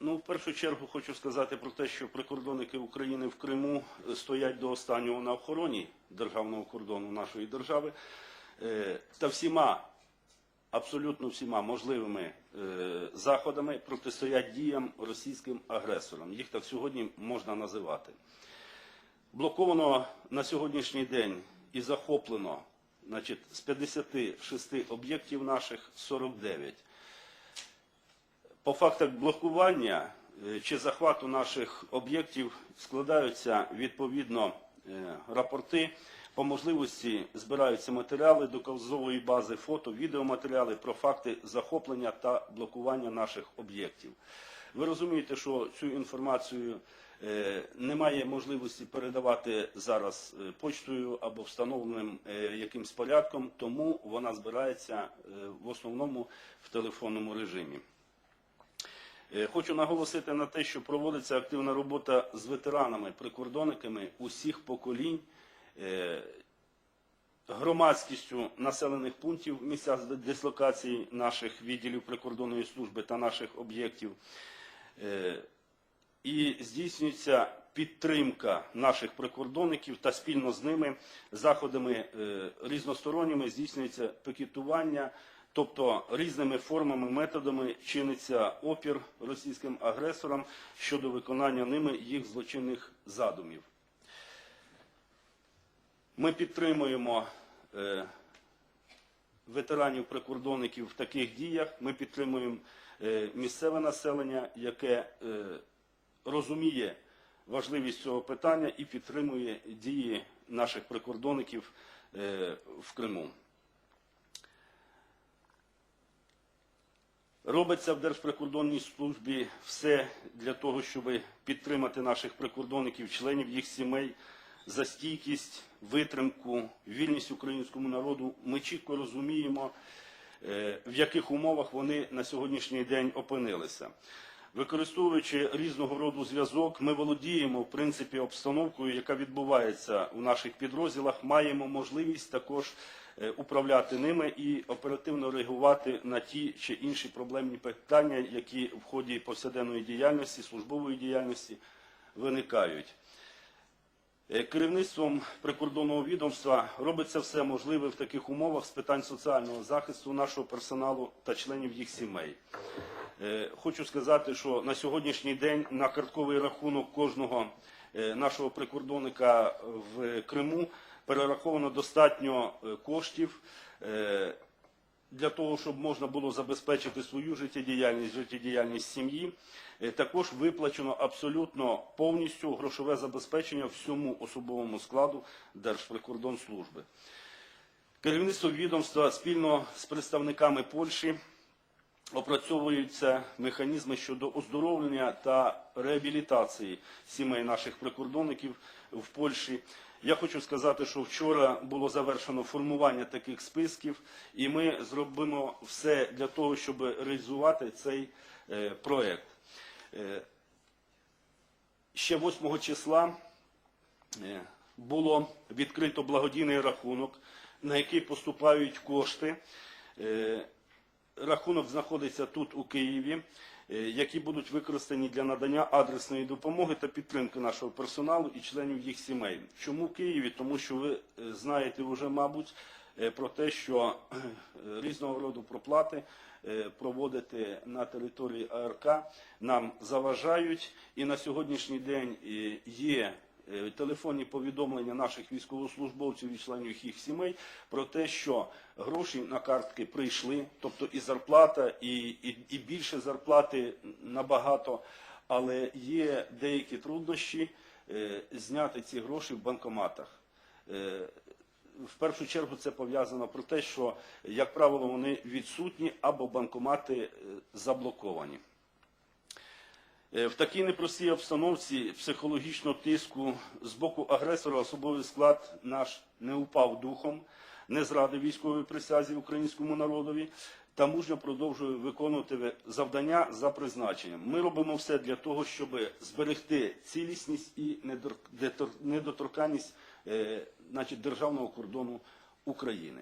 Ну, в першу чергу хочу сказати про те, що прикордонники України в Криму е, стоять до останнього на охороні державного кордону нашої держави е, та всіма, абсолютно всіма можливими е, заходами протистоять діям російським агресорам. Їх так сьогодні можна називати. Блоковано на сьогоднішній день і захоплено значить, з 56 об'єктів наших 49. По фактах блокування е, чи захвату наших об'єктів складаються відповідно е, рапорти. По можливості збираються матеріали доказової бази, фото, відеоматеріали про факти захоплення та блокування наших об'єктів. Ви розумієте, що цю інформацію е, немає можливості передавати зараз почтою або встановленим якимсь порядком, тому вона збирається в основному в телефонному режимі. Е, Хочу наголосити на те, що проводиться активна робота з ветеранами, прикордонниками усіх поколінь, е, громадськістю населених пунктів в місцях дислокації наших відділів прикордонної служби та наших об'єктів. Е, І здійснюється підтримка наших прикордонників та спільно з ними заходами різносторонніми здійснюється пікетування, тобто різними формами, методами чиниться опір російським агресорам щодо виконання ними їх злочинних задумів. Ми підтримуємо е, ветеранів прикордонників в таких діях. Ми підтримуємо е, місцеве населення, яке е, розуміє важливість цього питання і підтримує дії наших прикордонників в Криму. Робиться в Держприкордонній службі все для того, щоб підтримати наших прикордонників, членів їх сімей за стійкість, витримку, вільність українському народу. Ми чітко розуміємо, е, в яких умовах вони на сьогоднішній день опинилися. Використовуючи різного роду зв'язок, ми володіємо в принципі обстановкою, яка відбувається у наших підрозділах. Маємо можливість також е, управляти ними і оперативно реагувати на ті чи інші проблемні питання, які в ході повсякденної діяльності, службової діяльності виникають. Е, Керівництвом прикордонного відомства робиться все можливе в таких умовах з питань соціального захисту нашого персоналу та членів їх сімей. Е, Хочу сказати, що на сьогоднішній день на картковий рахунок кожного е, нашого прикордонника в Криму перераховано достатньо е, коштів для того, щоб можна було забезпечити свою життєдіяльність, життєдіяльність сім'ї. Також виплачено абсолютно повністю грошове забезпечення всьому особовому складу Держприкордонслужби. Керівництво відомства спільно з представниками Польщі опрацьовуються механізми щодо оздоровлення та реабілітації сімей наших прикордонників в Польщі. Я хочу сказати, що вчора було завершено формування таких списків, і ми зробимо все для того, щоб реалізувати цей е, проект. Е, ще 8 числа е, було відкрито благодійний рахунок, на який поступають кошти. Рахунок знаходиться тут у Києві, е, які будуть використані для надання адресної допомоги та підтримки нашого персоналу і членів їх сімей. Чому в Києві? Тому що ви е, знаєте вже, мабуть, е, про те, що різного роду проплати проводити на території АРК нам заважають, і на сьогоднішній день є телефонні повідомлення наших військовослужбовців і членів їх сімей про те, що гроші на картки прийшли, тобто і зарплата, і, і, і більше зарплати набагато, але є деякі труднощі е, зняти ці гроші в банкоматах. Е, в першу чергу це пов'язано про те, що, як правило, вони відсутні або банкомати е, заблоковані. Е, В такій непростій обстановці психологічного тиску з боку агресора особовий склад наш не упав духом, не зрадив військовій присязі українському народові та мужньо продовжує виконувати завдання за призначенням. Ми робимо все для того, щоб зберегти цілісність і недоторканність е, значить, державного кордону України.